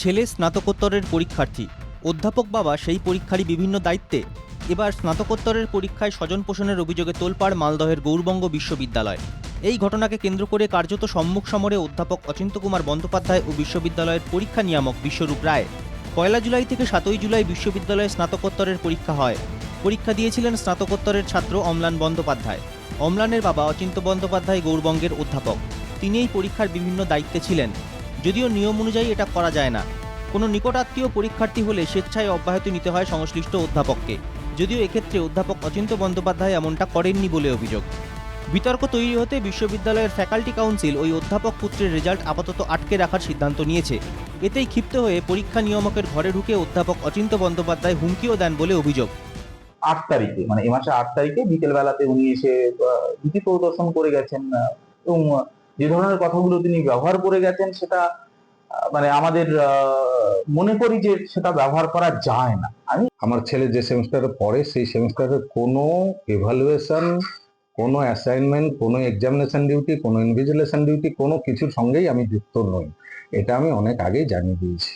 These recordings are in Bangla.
ছেলে স্নাতকোত্তরের পরীক্ষার্থী। অধ্যাপক বাবা সেই পরীক্ষারই বিভিন্ন দায়িত্বে। এবার স্নাতকোত্তরের পরীক্ষায় স্বজন পোষণের অভিযোগে তোলপাড় মালদহের গৌরবঙ্গ বিশ্ববিদ্যালয়। এই ঘটনাকে কেন্দ্র করে কার্যত সম্মুখ সমরে অধ্যাপক অচিন্ত কুমার বন্দ্যোপাধ্যায় ও বিশ্ববিদ্যালয়ের পরীক্ষা নিয়ামক বিশ্বরূপ রায়। পয়লা জুলাই থেকে সাতই জুলাই বিশ্ববিদ্যালয়ে স্নাতকোত্তরের পরীক্ষা হয়। পরীক্ষা দিয়েছিলেন স্নাতকোত্তরের ছাত্র অম্লান বন্দ্যোপাধ্যায়। অম্লানের বাবা অচিন্ত বন্দ্যোপাধ্যায় গৌরবঙ্গের অধ্যাপক। তিনি এই পরীক্ষার বিভিন্ন দায়িত্বে ছিলেন। যদিও নিয়ম অনুযায়ী এটা করা যায় না। কোনো নিকটাত্মীয় পরীক্ষার্থী হলে স্বেচ্ছায় অব্যাহতি নিতে হয় সংশ্লিষ্ট অধ্যাপককে। যদিও এক্ষেত্রে অধ্যাপক অচিন্ত বন্দ্যোপাধ্যায় এমনটা করেননি বলে অভিযোগ। বিতর্ক তৈরি হতে বিশ্ববিদ্যালয়ের ফ্যাকাল্টি কাউন্সিল ওই অধ্যাপক পুত্রের রেজাল্ট আপাতত আটকে রাখার সিদ্ধান্ত নিয়েছে। এতেই ক্ষিপ্ত হয়ে পরীক্ষা নিয়ামকের ঘরে ঢুকে অধ্যাপক অচিন্ত বন্দ্যোপাধ্যায় হুমকিও দেন বলে অভিযোগ। আট তারিখে মানে এ মাসে আট তারিখে বিকেল বেলাতে উনি এসে ভীতি প্রদর্শন করে গেছেন এবং যে ধরনের কথাগুলো তিনি ব্যবহার করে গেছেন সেটা মানে আমাদের মনে করি যে সেটা ব্যবহার করা যায় না। আমি আমার ছেলে যে সেমিস্টারে পড়ে সেই সেমিস্টারে কোনো এভালুয়েশন কোনো অ্যাসাইনমেন্ট কোনো এক্সামিনেশন ডিউটি কোনো ইনভিজিলেশন ডিউটি কোনো কিছুর সঙ্গেই আমি যুক্ত নই। এটা আমি অনেক আগেই জানিয়ে দিয়েছি।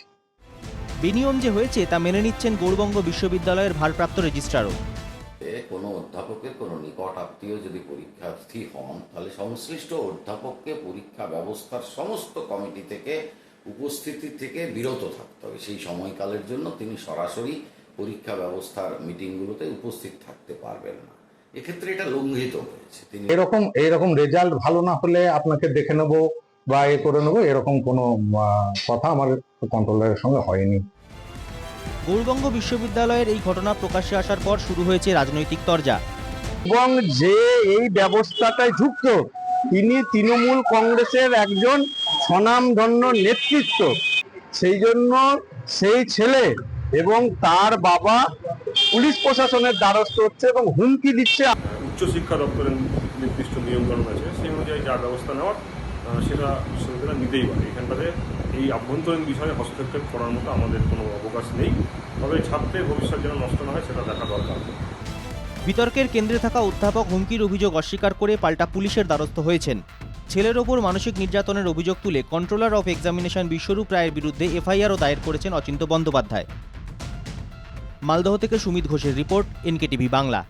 বেনিয়ম যে হয়েছে তা মেনে নিচ্ছেন গৌরবঙ্গ বিশ্ববিদ্যালয়ের ভারপ্রাপ্ত রেজিস্ট্রারও কোনো অধ্যাপকের কোনো নিকট আত্মীয় যদি পরীক্ষার্থী হন তাহলে সংশ্লিষ্ট অধ্যাপককে পরীক্ষা ব্যবস্থার সমস্ত কমিটি থেকে উপস্থিতি থেকে বিরত থাকতে হবে সেই সময়কালের জন্য তিনি সরাসরি পরীক্ষা ব্যবস্থার মিটিংগুলোতে উপস্থিত থাকতে পারবেন না। এক্ষেত্রে এটা লঙ্ঘিত হয়েছে। তিনি এরকম এরকম রেজাল্ট ভালো না হলে আপনাকে দেখে নেব বা এ করে নেব এরকম কোনো কথা আমার কন্ট্রোলারের সঙ্গে হয়নি। গৌরবঙ্গ বিশ্ববিদ্যালয়ের এই ঘটনা প্রকাশ্যে আসার পর শুরু হয়েছে রাজনৈতিক তরজা। এবং যে এই ব্যবস্থাটায় যুক্ত তিনি তৃণমূল কংগ্রেসের একজন স্বনামধন্য নেতৃত্ব। সেই জন্য সেই ছেলে এবং তার বাবা পুলিশ প্রশাসনের দ্বারস্থ হচ্ছে এবং হুমকি দিচ্ছে। উচ্চশিক্ষা দপ্তরের নির্দিষ্ট নিয়মকানুন আছে, সেই অনুযায়ী যা ব্যবস্থা নেওয়ার সেটা বিশ্ববিদ্যালয় নিতেই পারে। এখানটাতে এই আভ্যন্তরীণ বিষয়ে হস্তক্ষেপ করার মতো আমাদের কোনো অবকাশ নেই। তবে ছাত্রের ভবিষ্যৎ যেন নষ্ট না হয়, সেটা দেখা দরকার। বিতর্কের কেন্দ্রে থাকা অধ্যাপক হুমকির অভিযোগ অস্বীকার করে পাল্টা পুলিশের দ্বারস্থ হয়েছেন। ছেলের ওপর মানসিক নির্যাতনের অভিযোগ তুলে কন্ট্রোলার অফ এক্সামিনেশন বিশ্বরূপ রায়ের বিরুদ্ধে এফআইআরও দায়ের করেছেন অচিন্ত বন্দ্যোপাধ্যায়। মালদহ থেকে সুমিত ঘোষের রিপোর্ট, এনকেটিভি বাংলা।